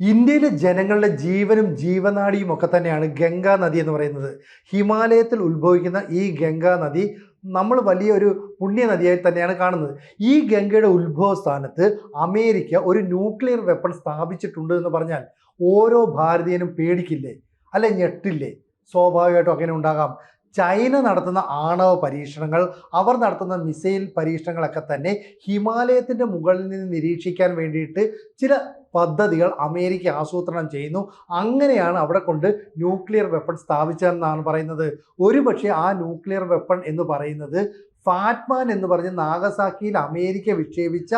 ഇന്ത്യയിലെ ജനങ്ങളുടെ ജീവനും ജീവനാടിയും ഒക്കെ തന്നെയാണ് ഗംഗാ നദി എന്ന് പറയുന്നത്. ഹിമാലയത്തിൽ ഉത്ഭവിക്കുന്ന ഈ ഗംഗാ നദി നമ്മൾ വലിയൊരു പുണ്യ നദിയായി തന്നെയാണ് കാണുന്നത്. ഈ ഗംഗയുടെ ഉത്ഭവ സ്ഥാനത്ത് അമേരിക്ക ഒരു ന്യൂക്ലിയർ വെപ്പൺ സ്ഥാപിച്ചിട്ടുണ്ട് എന്ന് പറഞ്ഞാൽ ഓരോ ഭാരതീയനും പേടിക്കില്ലേ? അല്ലെ ഞെട്ടില്ലേ? സ്വാഭാവികമായിട്ടും അങ്ങനെ ഉണ്ടാകാം. ചൈന നടത്തുന്ന ആണവ പരീക്ഷണങ്ങൾ അവർ നടത്തുന്ന മിസൈൽ പരീക്ഷണങ്ങളൊക്കെ തന്നെ ഹിമാലയത്തിന്റെ മുകളിൽ നിന്ന് നിരീക്ഷിക്കാൻ വേണ്ടിയിട്ട് ചില പദ്ധതികൾ അമേരിക്ക ആസൂത്രണം ചെയ്യുന്നു. അങ്ങനെയാണ് അവിടെ കൊണ്ട് ന്യൂക്ലിയർ വെപ്പൺ സ്ഥാപിച്ചതെന്നാണ് പറയുന്നത്. ഒരുപക്ഷെ ആ ന്യൂക്ലിയർ വെപ്പൺ എന്ന് പറയുന്നത് ഫാറ്റ്മാൻ എന്ന് പറഞ്ഞ് നാഗസാക്കിയിൽ അമേരിക്ക വിക്ഷേപിച്ച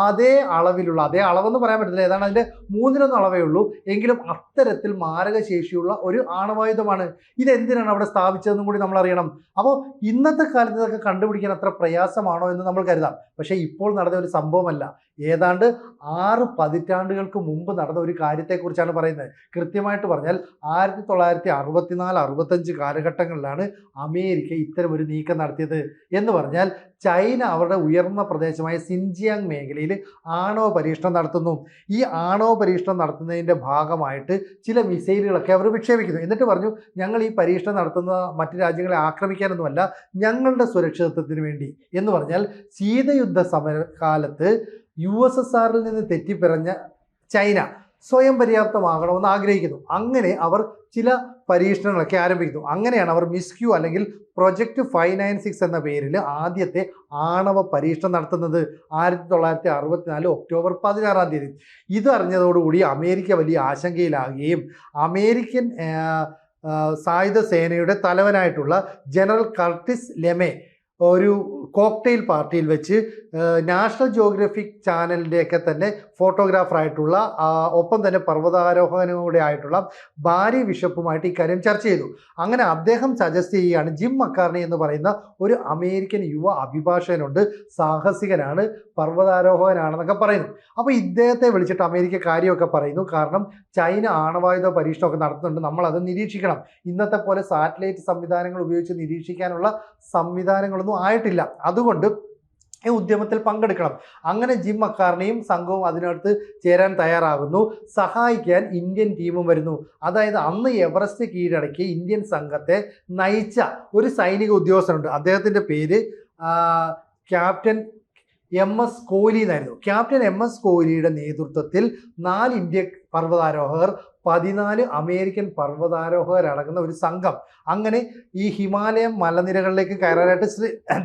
അതേ അളവിലുള്ള അതേ അളവെന്ന് പറയാൻ പറ്റില്ല ഏതാണ് അതിന്റെ മൂന്നിലൊന്നും അളവേ ഉള്ളൂ. എങ്കിലും അത്തരത്തിൽ മാരകശേഷിയുള്ള ഒരു ആണവായുധമാണ്. ഇതെന്തിനാണ് അവിടെ സ്ഥാപിച്ചതെന്നും കൂടി നമ്മൾ അറിയണം. അപ്പോൾ ഇന്നത്തെ കാലത്ത് ഇതൊക്കെ കണ്ടുപിടിക്കാൻ അത്ര പ്രയാസമാണോ എന്ന് നമ്മൾ കരുതാം. പക്ഷേ ഇപ്പോൾ നടന്ന ഒരു സംഭവമല്ല. ഏതാണ്ട് ആറ് പതിറ്റാണ്ടുകൾക്ക് മുമ്പ് നടന്ന ഒരു കാര്യത്തെക്കുറിച്ചാണ് പറയുന്നത്. കൃത്യമായിട്ട് പറഞ്ഞാൽ ആയിരത്തി തൊള്ളായിരത്തി അറുപത്തിനാല് അറുപത്തഞ്ച് കാലഘട്ടങ്ങളിലാണ് അമേരിക്ക ഇത്തരം ഒരു നീക്കം നടത്തിയത്. എന്ന് പറഞ്ഞാൽ ചൈന അവരുടെ ഉയർന്ന പ്രദേശമായ സിൻജിയാങ് മേഖലയിൽ ആണവ പരീക്ഷണം നടത്തുന്നു. ഈ ആണവ പരീക്ഷണം നടത്തുന്നതിന്റെ ഭാഗമായിട്ട് ചില മിസൈലുകളൊക്കെ അവർ വിക്ഷേപിക്കുന്നു. എന്നിട്ട് പറഞ്ഞു ഞങ്ങൾ ഈ പരീക്ഷണം നടത്തുന്ന മറ്റ് രാജ്യങ്ങളെ ആക്രമിക്കാനൊന്നുമല്ല ഞങ്ങളുടെ സുരക്ഷിതത്വത്തിന് വേണ്ടി. എന്ന് പറഞ്ഞാൽ ശീതയുദ്ധ സമരകാലത്ത് യു എസ് എസ് ആറിൽ നിന്ന് തെറ്റിപ്പിറഞ്ഞ ചൈന സ്വയം പര്യാപ്തമാകണമെന്ന് ആഗ്രഹിക്കുന്നു. അങ്ങനെ അവർ ചില പരീക്ഷണങ്ങളൊക്കെ ആരംഭിക്കുന്നു. അങ്ങനെയാണ് അവർ മിസ്ക്യു അല്ലെങ്കിൽ പ്രൊജക്റ്റ് ഫൈവ് നയൻ സിക്സ് എന്ന പേരിൽ ആദ്യത്തെ ആണവ പരീക്ഷണം നടത്തുന്നത്. ആയിരത്തി തൊള്ളായിരത്തി അറുപത്തിനാല് ഒക്ടോബർ പതിനാറാം തീയതി. ഇത് അറിഞ്ഞതോടുകൂടി അമേരിക്ക വലിയ ആശങ്കയിലാകുകയും അമേരിക്കൻ സായുധ സേനയുടെ തലവനായിട്ടുള്ള ജനറൽ കർട്ടിസ് ലെമെ ഒരു കോക്ടെയിൽ പാർട്ടിയിൽ വെച്ച് നാഷണൽ ജോഗ്രഫിക് ചാനലിന്റെയൊക്കെ തന്നെ ഫോട്ടോഗ്രാഫറായിട്ടുള്ള ഒപ്പം തന്നെ പർവതാരോഹകനൂടെ ആയിട്ടുള്ള ഭാര്യ ബിഷപ്പുമായിട്ട് ഇക്കാര്യം ചർച്ച ചെയ്തു. അങ്ങനെ അദ്ദേഹം സജസ്റ്റ് ചെയ്യുകയാണ് ജിം മക്കാർണി എന്ന് പറയുന്ന ഒരു അമേരിക്കൻ യുവ അഭിഭാഷകനുണ്ട് സാഹസികനാണ് പർവതാരോഹകനാണെന്നൊക്കെ പറയുന്നു. അപ്പോൾ ഇദ്ദേഹത്തെ വിളിച്ചിട്ട് അമേരിക്ക കാര്യമൊക്കെ പറയുന്നു. കാരണം ചൈന ആണവായുധ പരീക്ഷണമൊക്കെ നടത്തുന്നുണ്ട് നമ്മൾ അത് നിരീക്ഷിക്കണം. ഇന്നത്തെ പോലെ സാറ്റലൈറ്റ് സംവിധാനങ്ങൾ ഉപയോഗിച്ച് നിരീക്ഷിക്കാനുള്ള സംവിധാനങ്ങളൊന്നും ആയിട്ടില്ല. അതുകൊണ്ട് ഈ ഉദ്യമത്തിൽ പങ്കെടുക്കണം. അങ്ങനെ ജിം അക്കാറിനെയും സംഘവും അതിനടുത്ത് ചേരാൻ തയ്യാറാകുന്നു സഹായിക്കാൻ ഇന്ത്യൻ ടീമും വരുന്നു. അതായത് അന്ന് എവറസ്റ്റ് കീഴടക്കി ഇന്ത്യൻ സംഘത്തെ നയിച്ച ഒരു സൈനിക ഉദ്യോഗസ്ഥനുണ്ട്. അദ്ദേഹത്തിന്റെ പേര് ക്യാപ്റ്റൻ എം എസ് കോഹ്ലി എന്നായിരുന്നു. ക്യാപ്റ്റൻ എം എസ് കോഹ്ലിയുടെ നേതൃത്വത്തിൽ നാല് ഇന്ത്യ പർവതാരോഹകർ പതിനാല് അമേരിക്കൻ പർവതാരോഹകരടങ്ങുന്ന ഒരു സംഘം. അങ്ങനെ ഈ ഹിമാലയ മലനിരകളിലേക്ക് കയറാനായിട്ട്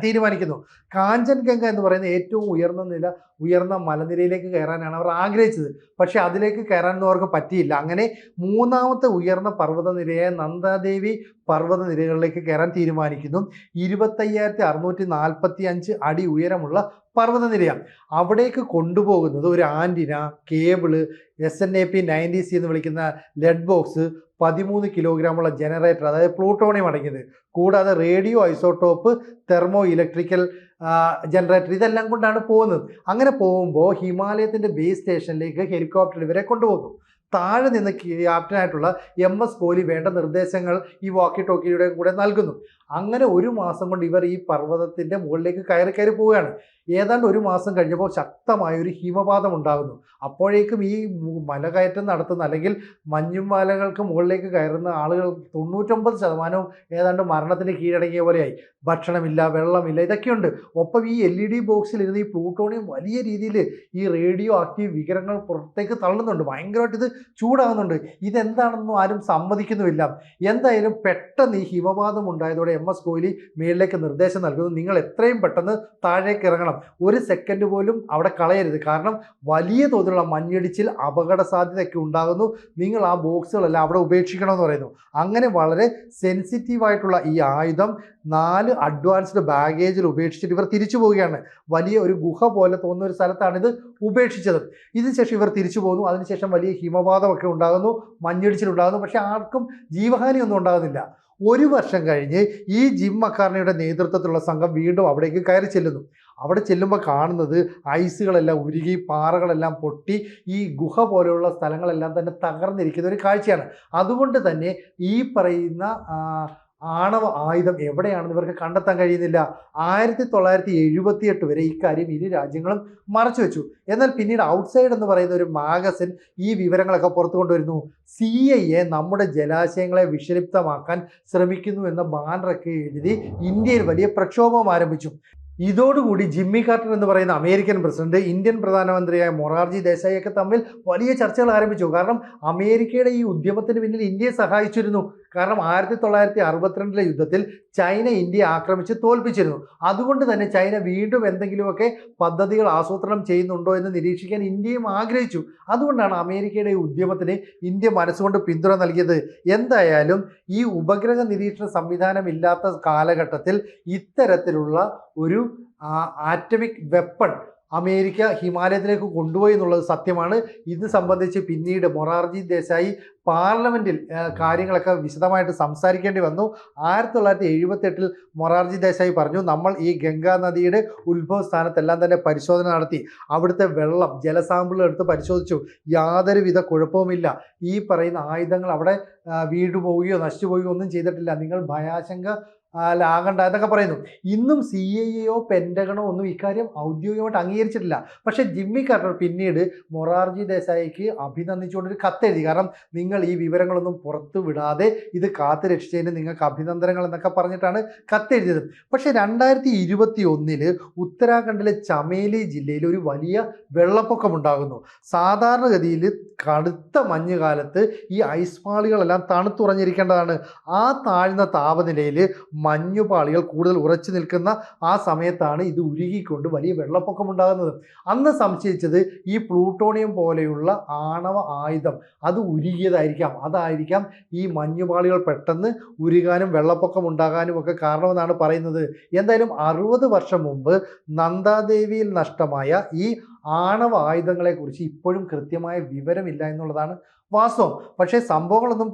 തീരുമാനിക്കുന്നു. കാഞ്ചൻഗംഗ എന്ന് പറയുന്ന ഏറ്റവും ഉയർന്ന നില ഉയർന്ന മലനിരയിലേക്ക് കയറാനാണ് അവർ ആഗ്രഹിച്ചത്. പക്ഷേ അതിലേക്ക് കയറാനൊന്നും അവർക്ക് പറ്റിയില്ല. അങ്ങനെ മൂന്നാമത്തെ ഉയർന്ന പർവതനിരയായ നന്ദാദേവി പർവതനിരകളിലേക്ക് കയറാൻ തീരുമാനിക്കുന്നു. ഇരുപത്തയ്യായിരത്തി അറുന്നൂറ്റി നാൽപ്പത്തി അഞ്ച് അടി ഉയരമുള്ള പർവതനിരയാണ്. അവിടേക്ക് കൊണ്ടുപോകുന്നത് ഒരു antenna cable S N A P ninety C എന്ന് വിളിക്കുന്ന ലെഡ് ബോക്സ് പതിമൂന്ന് കിലോഗ്രാമുള്ള ജനറേറ്റർ അതായത് പ്ലൂട്ടോണിയം അടങ്ങിയത്. കൂടാതെ radio isotope thermo electrical generator ഇതെല്ലാം കൊണ്ടാണ് പോകുന്നത്. അങ്ങനെ പോകുമ്പോൾ ഹിമാലയത്തിന്റെ ബേസ് സ്റ്റേഷനിലേക്ക് ഹെലികോപ്റ്റർ ഇവരെ കൊണ്ടുപോകും. താഴെ നിന്ന് ക്യാപ്റ്റനായിട്ടുള്ള എം എസ് കോഹ്ലി വേണ്ട നിർദ്ദേശങ്ങൾ ഈ വാക്കി ടോക്കിയുടെ കൂടെ നൽകുന്നു. അങ്ങനെ ഒരു മാസം കൊണ്ട് ഇവർ ഈ പർവതത്തിന്റെ മുകളിലേക്ക് കയറി കയറി പോവുകയാണ്. ഏതാണ്ട് ഒരു മാസം കഴിഞ്ഞപ്പോൾ ശക്തമായ ഒരു ഹിമപാതം ഉണ്ടാകുന്നു. അപ്പോഴേക്കും ഈ മലകയറ്റം നടത്തുന്ന അല്ലെങ്കിൽ മഞ്ഞും മലകൾക്ക് മുകളിലേക്ക് കയറുന്ന ആളുകൾ തൊണ്ണൂറ്റൊമ്പത് ശതമാനവും ഏതാണ്ട് മരണത്തിന് കീഴടങ്ങിയ പോലെയായി. ഭക്ഷണമില്ല വെള്ളമില്ല ഇതൊക്കെയുണ്ട്. ഒപ്പം ഈ എൽ ഇ ഡി ബോക്സിൽ ഇരുന്ന് ഈ പ്ലൂട്ടോണിയം വലിയ രീതിയിൽ ഈ റേഡിയോ ആക്റ്റീവ് വികിരണങ്ങൾ പുറത്തേക്ക് തള്ളുന്നുണ്ട്. ഭയങ്കരമായിട്ട് ഇത് ചൂടാകുന്നുണ്ട്. ഇതെന്താണെന്നും ആരും സമ്മതിക്കുന്നുമില്ല. എന്തായാലും പെട്ടെന്ന് ഈ ഹിമപാതം ഉണ്ടായതോടെ എം എസ് കോഹ്ലി മേളിലേക്ക് നിർദ്ദേശം നൽകുന്നു. നിങ്ങൾ എത്രയും പെട്ടെന്ന് താഴേക്ക് ഇറങ്ങണം. ഒരു സെക്കൻഡ് പോലും അവിടെ കളയരുത്. കാരണം വലിയ തോതിലുള്ള മഞ്ഞിടിച്ചിൽ അപകട സാധ്യതയൊക്കെ ഉണ്ടാകുന്നു. നിങ്ങൾ ആ ബോക്സുകളെല്ലാം അവിടെ ഉപേക്ഷിക്കണമെന്ന് പറയുന്നു. അങ്ങനെ വളരെ സെൻസിറ്റീവ് ആയിട്ടുള്ള ഈ ആയുധം നാല് അഡ്വാൻസ്ഡ് ബാഗേജിൽ ഉപേക്ഷിച്ചിട്ട് ഇവർ തിരിച്ചു പോവുകയാണ്. വലിയ ഒരു ഗുഹ പോലെ തോന്നുന്ന ഒരു സ്ഥലത്താണ് ഇത് ഉപേക്ഷിച്ചത്. ഇതിനുശേഷം ഇവർ തിരിച്ചു പോകുന്നു. അതിനുശേഷം വലിയ ഹിമപാതമൊക്കെ ഉണ്ടാകുന്നു മഞ്ഞിടിച്ചിലുണ്ടാകുന്നു പക്ഷേ ആർക്കും ജീവഹാനിയൊന്നും ഉണ്ടാകുന്നില്ല. ഒരു വർഷം കഴിഞ്ഞ് ഈ ജിം മക്കാർണയുടെ നേതൃത്വത്തിലുള്ള സംഘം വീണ്ടും അവിടേക്ക് കയറി ചെല്ലുന്നു. അവിടെ ചെല്ലുമ്പോൾ കാണുന്നത് ഐസുകളെല്ലാം ഉരുകി പാറകളെല്ലാം പൊട്ടി ഈ ഗുഹ പോലെയുള്ള സ്ഥലങ്ങളെല്ലാം തന്നെ തകർന്നിരിക്കുന്ന ഒരു കാഴ്ചയാണ്. അതുകൊണ്ട് തന്നെ ഈ പറയുന്ന ആണവ ആയുധം എവിടെയാണെന്ന് ഇവർക്ക് കണ്ടെത്താൻ കഴിയുന്നില്ല. ആയിരത്തി തൊള്ളായിരത്തി എഴുപത്തിയെട്ട് വരെ ഇക്കാര്യം ഇരു രാജ്യങ്ങളും മറച്ചു വെച്ചു. എന്നാൽ പിന്നീട് ഔട്ട്സൈഡ് എന്ന് പറയുന്ന ഒരു മാഗസിൻ ഈ വിവരങ്ങളൊക്കെ പുറത്തു കൊണ്ടുവരുന്നു. സി നമ്മുടെ ജലാശയങ്ങളെ വിഷലിപ്തമാക്കാൻ ശ്രമിക്കുന്നു എന്ന ബാനറൊക്കെ എഴുതി ഇന്ത്യയിൽ വലിയ പ്രക്ഷോഭം ആരംഭിച്ചു. ഇതോടുകൂടി ജിമ്മി കാർട്ടർ എന്ന് പറയുന്ന അമേരിക്കൻ പ്രസിഡന്റ് ഇന്ത്യൻ പ്രധാനമന്ത്രിയായ മൊറാർജി ദേശായി ഒക്കെ തമ്മിൽ വലിയ ചർച്ചകൾ ആരംഭിച്ചു. കാരണം അമേരിക്കയുടെ ഈ ഉദ്യമത്തിന് പിന്നിൽ ഇന്ത്യയെ സഹായിച്ചിരുന്നു. കാരണം ആയിരത്തി തൊള്ളായിരത്തി അറുപത്തിരണ്ടിലെ യുദ്ധത്തിൽ ചൈന ഇന്ത്യയെ ആക്രമിച്ച് തോൽപ്പിച്ചിരുന്നു. അതുകൊണ്ട് തന്നെ ചൈന വീണ്ടും എന്തെങ്കിലുമൊക്കെ പദ്ധതികൾ ആസൂത്രണം ചെയ്യുന്നുണ്ടോ എന്ന് നിരീക്ഷിക്കാൻ ഇന്ത്യയും ആഗ്രഹിച്ചു. അതുകൊണ്ടാണ് അമേരിക്കയുടെ ഉദ്യമത്തിന് ഇന്ത്യ മനസ്സുകൊണ്ട് പിന്തുണ നൽകിയത്. എന്തായാലും ഈ ഉപഗ്രഹ നിരീക്ഷണ സംവിധാനം ഇല്ലാത്ത കാലഘട്ടത്തിൽ ഇത്തരത്തിലുള്ള ഒരു ആറ്റമിക് വെപ്പൺ അമേരിക്ക ഹിമാലയത്തിലേക്ക് കൊണ്ടുപോയി എന്നുള്ളത് സത്യമാണ്. ഇത് സംബന്ധിച്ച് പിന്നീട് മൊറാർജി ദേശായി പാർലമെന്റിൽ ആ, കാര്യങ്ങളൊക്കെ വിശദമായിട്ട് സംസാരിക്കേണ്ടി വന്നു. ആയിരത്തി തൊള്ളായിരത്തി എഴുപത്തെട്ടിൽ മൊറാർജി ദേശായി പറഞ്ഞു നമ്മൾ ഈ ഗംഗാ നദിയുടെ ഉത്ഭവ സ്ഥാനത്തെല്ലാം തന്നെ പരിശോധന നടത്തി. അവിടുത്തെ വെള്ളം ജലസാമ്പിളുകൾ എടുത്ത് പരിശോധിച്ചു. യാതൊരുവിധ കുഴപ്പവുമില്ല. ഈ പറയുന്ന ആയുധങ്ങൾ അവിടെ വീണ്ടുപോവുകയോ വീണു നശിച്ചു പോവുകയോ ഒന്നും ചെയ്തിട്ടില്ല. നിങ്ങൾ ഭയാശങ്ക ആ, ലാകണ്ട എന്നൊക്കെ പറയുന്നു. ഇന്നും സി ഐ എയോ പെൻഡഗണോ ഒന്നും ഇക്കാര്യം ഔദ്യോഗികമായിട്ട് അംഗീകരിച്ചിട്ടില്ല. പക്ഷേ ജിമ്മി കാർട്ടർ പിന്നീട് മൊറാർജി ദേശായിക്ക് അഭിനന്ദിച്ചുകൊണ്ടൊരു കത്തെഴുതി. കാരണം നിങ്ങൾ ഈ വിവരങ്ങളൊന്നും പുറത്തു വിടാതെ ഇത് കാത്തു രക്ഷിച്ചതിന് നിങ്ങൾക്ക് അഭിനന്ദനങ്ങൾ എന്നൊക്കെ പറഞ്ഞിട്ടാണ് കത്തെഴുതിയത്. പക്ഷേ രണ്ടായിരത്തി ഇരുപത്തി ഒന്നിൽ ഉത്തരാഖണ്ഡിലെ ചമേലി ജില്ലയിൽ ഒരു വലിയ വെള്ളപ്പൊക്കം ഉണ്ടാകുന്നു. സാധാരണഗതിയിൽ കടുത്ത മഞ്ഞുകാലത്ത് ഈ ഐസ് പാളികളെല്ലാം തണുത്തുറഞ്ഞിരിക്കേണ്ടതാണ്. ആ താഴ്ന്ന താപനിലയിൽ മഞ്ഞുപാളികൾ കൂടുതൽ ഉറച്ചു നിൽക്കുന്ന ആ സമയത്താണ് ഇത് ഉരുകിക്കൊണ്ട് വലിയ വെള്ളപ്പൊക്കം ഉണ്ടാകുന്നത്. അന്ന് സംശയിച്ചത് ഈ പ്ലൂട്ടോണിയം പോലെയുള്ള ആണവ ആയുധം അത് ഉരുകിയതായിരിക്കാം. അതായിരിക്കാം ഈ മഞ്ഞുപാളികൾ പെട്ടെന്ന് ഉരുകാനും വെള്ളപ്പൊക്കം ഉണ്ടാകാനും ഒക്കെ കാരണമെന്നാണ് പറയുന്നത്. എന്തായാലും അറുപത് വർഷം മുമ്പ് നന്ദാദേവിയിൽ നഷ്ടമായ ഈ ആണവ ആയുധങ്ങളെക്കുറിച്ച് ഇപ്പോഴും കൃത്യമായ വിവരമില്ല എന്നുള്ളതാണ് വാസ്തവം. പക്ഷേ സംഭവങ്ങളൊന്നും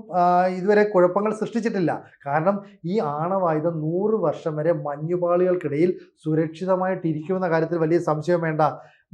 ഇതുവരെ കുഴപ്പങ്ങൾ സൃഷ്ടിച്ചിട്ടില്ല. കാരണം ഈ ആണവായുധം നൂറ് വർഷം വരെ മഞ്ഞുപാളികൾക്കിടയിൽ സുരക്ഷിതമായിട്ടിരിക്കുമെന്ന കാര്യത്തിൽ വലിയ സംശയം വേണ്ട.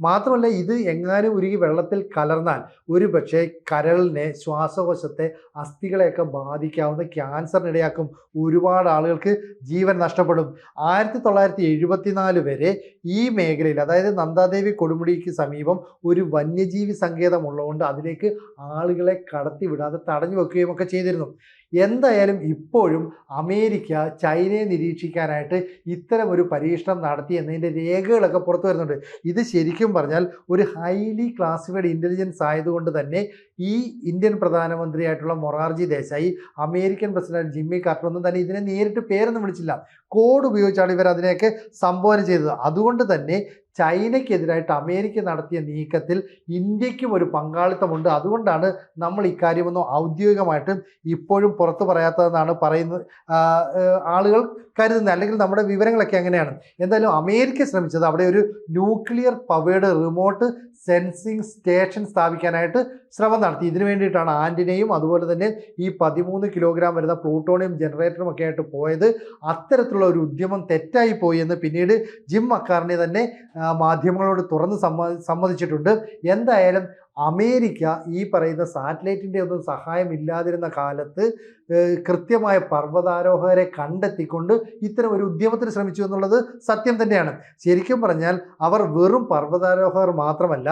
മാത്രമല്ല ഇത് എങ്ങാനും ഉരുകി വെള്ളത്തിൽ കലർന്നാൽ ഒരു പക്ഷേ കരളിനെ ശ്വാസകോശത്തെ അസ്ഥികളെയൊക്കെ ബാധിക്കാവുന്ന ക്യാൻസറിനിടയാക്കും. ഒരുപാട് ആളുകൾക്ക് ജീവൻ നഷ്ടപ്പെടും. ആയിരത്തി തൊള്ളായിരത്തി എഴുപത്തിനാല് വരെ ഈ മേഖലയിൽ അതായത് നന്ദാദേവി കൊടുമുടിക്ക് സമീപം ഒരു വന്യജീവി സങ്കേതമുള്ളതുകൊണ്ട് അതിലേക്ക് ആളുകളെ കടത്തിവിടാതെ തടഞ്ഞു വെക്കുകയും ഒക്കെ ചെയ്തിരുന്നു. എന്തായാലും ഇപ്പോഴും അമേരിക്ക ചൈനയെ നിരീക്ഷിക്കാനായിട്ട് ഇത്തരം ഒരു പരീക്ഷണം നടത്തി എന്നതിന്റെ രേഖകളൊക്കെ പുറത്തു വരുന്നുണ്ട്. ഇത് ശരിക്കും പറഞ്ഞാൽ ഒരു ഹൈലി ക്ലാസിഫൈഡ് ഇന്റലിജൻസ് ആയതുകൊണ്ട് തന്നെ ഈ Indian പ്രധാനമന്ത്രിയായിട്ടുള്ള Morarji Desai American president Jimmy Carter ഒന്നും തന്നെ ഇതിനെ നേരിട്ട് പേരൊന്നും വിളിച്ചില്ല. കോഡ് ഉപയോഗിച്ചാണ് ഇവർ അതിനെയൊക്കെ സംബോധന ചെയ്തത്. അതുകൊണ്ട് തന്നെ ചൈനയ്ക്കെതിരായിട്ട് അമേരിക്ക നടത്തിയ നീക്കത്തിൽ ഇന്ത്യക്കും ഒരു പങ്കാളിത്തമുണ്ട്. അതുകൊണ്ടാണ് നമ്മൾ ഇക്കാര്യമൊന്നും ഔദ്യോഗികമായിട്ട് ഇപ്പോഴും പുറത്തു പറയാത്തതെന്നാണ് പറയുന്നത് ആളുകൾ കരുതുന്നത്. അല്ലെങ്കിൽ നമ്മുടെ വിവരങ്ങളൊക്കെ അങ്ങനെയാണ് എന്തായാലും അമേരിക്ക ശ്രമിച്ചത് അവിടെ ഒരു nuclear powered remote sensing station സ്ഥാപിക്കാനായിട്ട് ശ്രമം നടത്തി. ഇതിനു വേണ്ടിയിട്ടാണ് ആന്റിനയും അതുപോലെ തന്നെ ഈ പതിമൂന്ന് കിലോഗ്രാം വരുന്ന പ്ലൂട്ടോണിയം ജനറേറ്ററും ഒക്കെ ആയിട്ട് പോയത്. അത്തരത്തിലുള്ള ഒരു ഉദ്യമം തെറ്റായി പോയി എന്ന് പിന്നീട് ജിം മക്കാറിനെ തന്നെ മാധ്യമങ്ങളോട് തുറന്ന് സമ്മതിച്ചിട്ടുണ്ട്. എന്തായാലും അമേരിക്ക ഈ പറയുന്ന സാറ്റലൈറ്റിന്റെ ഒന്നും സഹായം ഇല്ലാതിരുന്ന കാലത്ത് കൃത്യമായ പർവതാരോഹകരെ കണ്ടെത്തിക്കൊണ്ട് ഇത്തരം ഒരു ഉദ്യമത്തിന് ശ്രമിച്ചു എന്നുള്ളത് സത്യം തന്നെയാണ്. ശരിക്കും പറഞ്ഞാൽ അവർ വെറും പർവതാരോഹകർ മാത്രമല്ല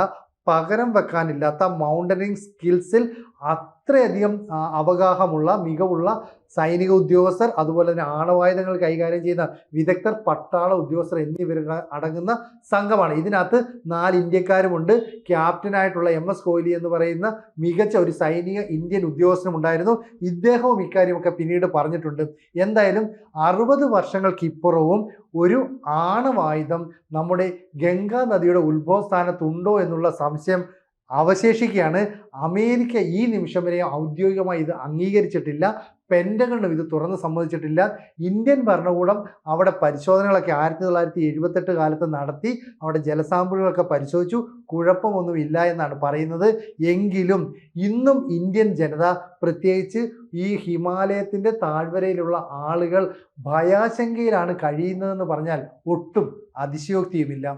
പകരം വെക്കാനില്ലാത്ത മൗണ്ടനിങ് സ്കിൽസിൽ അത്രയധികം അവഗാഹമുള്ള മികവുള്ള സൈനിക ഉദ്യോഗസ്ഥർ അതുപോലെ തന്നെ ആണവായുധങ്ങൾ കൈകാര്യം ചെയ്യുന്ന വിദഗ്ധർ പട്ടാള ഉദ്യോഗസ്ഥർ എന്നിവർ അടങ്ങുന്ന സംഘമാണ്. ഇതിനകത്ത് നാല് ഇന്ത്യക്കാരുമുണ്ട്. ക്യാപ്റ്റനായിട്ടുള്ള എം എസ് കോഹ്ലി എന്ന് പറയുന്ന മികച്ച ഒരു സൈനിക ഇന്ത്യൻ ഉദ്യോഗസ്ഥനും ഉണ്ടായിരുന്നു ഇദ്ദേഹവും ഇക്കാര്യമൊക്കെ പിന്നീട് പറഞ്ഞിട്ടുണ്ട്. എന്തായാലും അറുപത് വർഷങ്ങൾക്കിപ്പുറവും ഒരു ആണവായുധം നമ്മുടെ ഗംഗാ നദിയുടെ ഉത്ഭവസ്ഥാനത്തുണ്ടോ എന്നുള്ള സംശയം അവശേഷിക്കുകയാണ്. അമേരിക്ക ഈ നിമിഷം വരെ ഔദ്യോഗികമായി ഇത് അംഗീകരിച്ചിട്ടില്ല. പെൻഡഗണും ഇത് തുറന്ന് സമ്മതിച്ചിട്ടില്ല. ഇന്ത്യൻ ഭരണകൂടം അവിടെ പരിശോധനകളൊക്കെ ആയിരത്തി തൊള്ളായിരത്തി എഴുപത്തെട്ട് കാലത്ത് നടത്തി അവിടെ ജലസാമ്പിളുകളൊക്കെ പരിശോധിച്ചു. കുഴപ്പമൊന്നും ഇല്ല എന്നാണ് പറയുന്നത്. എങ്കിലും ഇന്നും ഇന്ത്യൻ ജനത പ്രത്യേകിച്ച് ഈ ഹിമാലയത്തിന്റെ താഴ്വരയിലുള്ള ആളുകൾ ഭയാശങ്കയിലാണ് കഴിയുന്നതെന്ന് പറഞ്ഞാൽ ഒട്ടും അതിശയോക്തിയുമില്ല.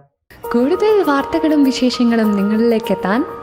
കൂടുതൽ വാർത്തകളും വിശേഷങ്ങളും നിങ്ങളിലേക്ക് എത്താൻ